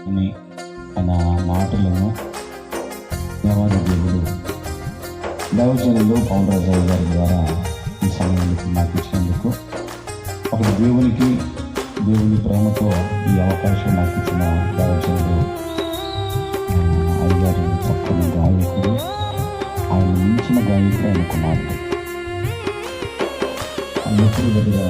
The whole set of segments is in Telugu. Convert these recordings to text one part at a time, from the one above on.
అని ఆయన మాటలను దేవాది దేవుడు దైవజనులు పౌనరాజయ్య గారి ద్వారా ఈ సమయానికి నాకు ఇచ్చినందుకు ఒకటి దేవునికి దేవుని ప్రేమతో ఈ అవకాశం నాకు ఇచ్చిన దైవజనుడు అయ్యారు అయ్యగారు చక్కని గాయకుడు ఆయన మించిన గాయకుడు ఆయన కుమారుడు ఆయన ఎప్పుడు దగ్గర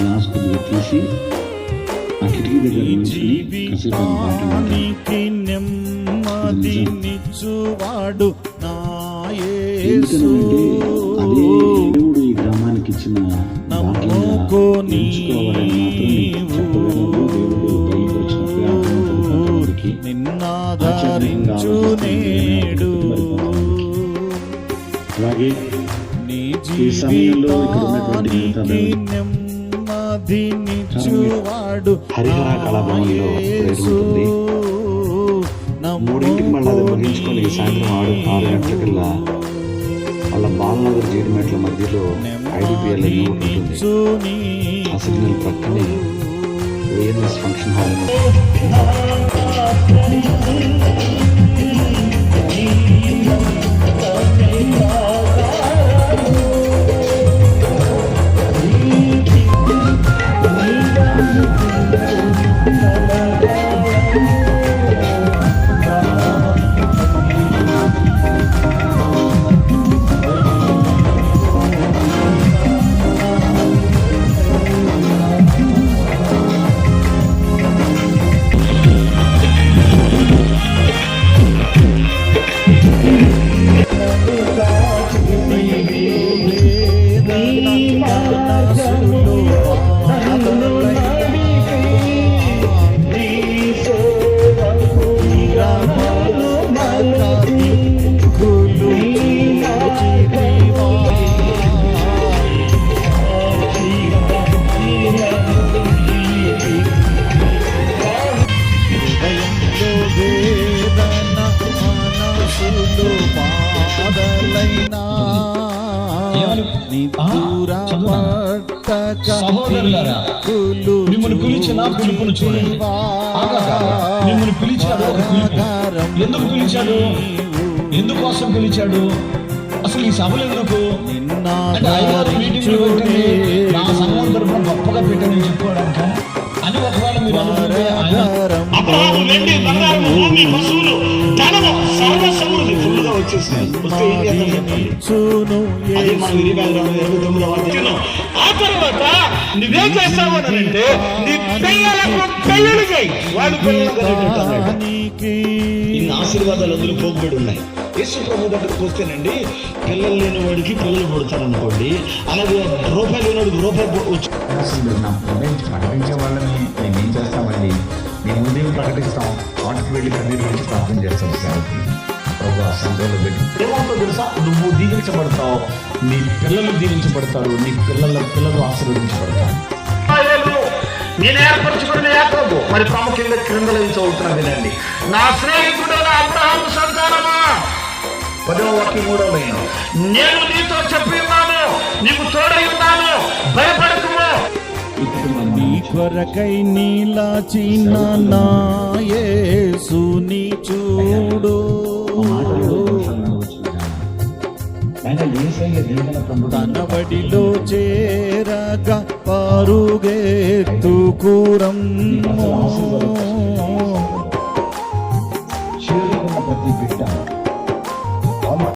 గ్లాస్ కొద్దిగా తీసి ఆ కిటికీ దగ్గర కాసేపు యేసు. ఎందుకనంటే అదే దేవుడు ఈ గ్రామానికి ఇచ్చిన ఎంచుకోవాలని మాత్రం దేవుడు నేడు. అలాగే నీ ఈ సమయంలో ఇక్కడ ఉన్నటువంటి నెమ్మదినిచ్చువాడు హరిహర కళాభవన్లో ప్రేయర్ ఉంటుంది. మూడింటికి మళ్ళీ అది ముగించుకొని సాయంత్రం ఆరు ఆరు గంటలకల్లా వాళ్ళ బాలనగర్ జీడిమెట్ల మధ్యలో ఐడిపిఎల్ ఉంటుంది. ఆ సిగ్నల్ ప్రక్కనే విఎన్ఎస్ ఫంక్షన్ హాల్ సహోదరులారా, మిమ్మల్ని పిలిచిన పిలుపును చూడండి. మిమ్మల్ని పిలిచాడు ఒక పిలుపు. ఎందుకు పిలిచాడు? ఎందుకోసం పిలిచాడు? అసలు ఈ సభలు ఎందుకు? అంటే ఐదారు మీటింగ్లు పెట్టండి. నా సంఘం తరఫున గొప్పగా పెట్టని చెప్పుకోవడానికి. అని ఒకవేళ మీరు అనుకుంటే ఆ తర్వాత నువ్వేం చేస్తావు అంటే నీ పిల్లలకు పెళ్ళిళ్ళు చేయి పిల్లలకు ఇన్ని ఆశీర్వాదాలు అందులో పోగుబడి ఉన్నాయి యేసు ప్రభు దగ్గరకు వస్తేనండి పిల్లలు లేని వాడికి పిల్లలు పుడతారు అనుకోండి అలాగే రూపాయలు లేని వాడికి రూపాయి ప్రకటించే వాళ్ళని మేము ఏం చేస్తామండి మేము ఉదయం ప్రకటిస్తాం వాటికి వెళ్ళి కన్నీరు గురించి ప్రార్థన చేస్తాం సార్ ప్రభు ఆ సంఘంలో పెట్టి. ఏమవుతుందో తెలుసా? నువ్వు దీవించబడతావు. నీ పిల్లలు దీవించబడతారు. నీ పిల్లల పిల్లలు ఆశీర్వదించబడతారు. నేను ఏర్పరచుకున్న యాకోబు. మరి ప్రాముఖ్యంగా క్రిందలో చదువుతున్నా వినండి. నా స్నేహితుడైన అబ్రహాము సంతానమా? పదవ వాక్యం లైన్. నేను నీతో చెప్పి ఉన్నాను. నీకు తోడై ఉన్నాను. భయపడకుము. నీ కొరకై నీలాచిన నా యేసుని చూడు. తన బడిలో చేరగా పరుగెత్తు కూరం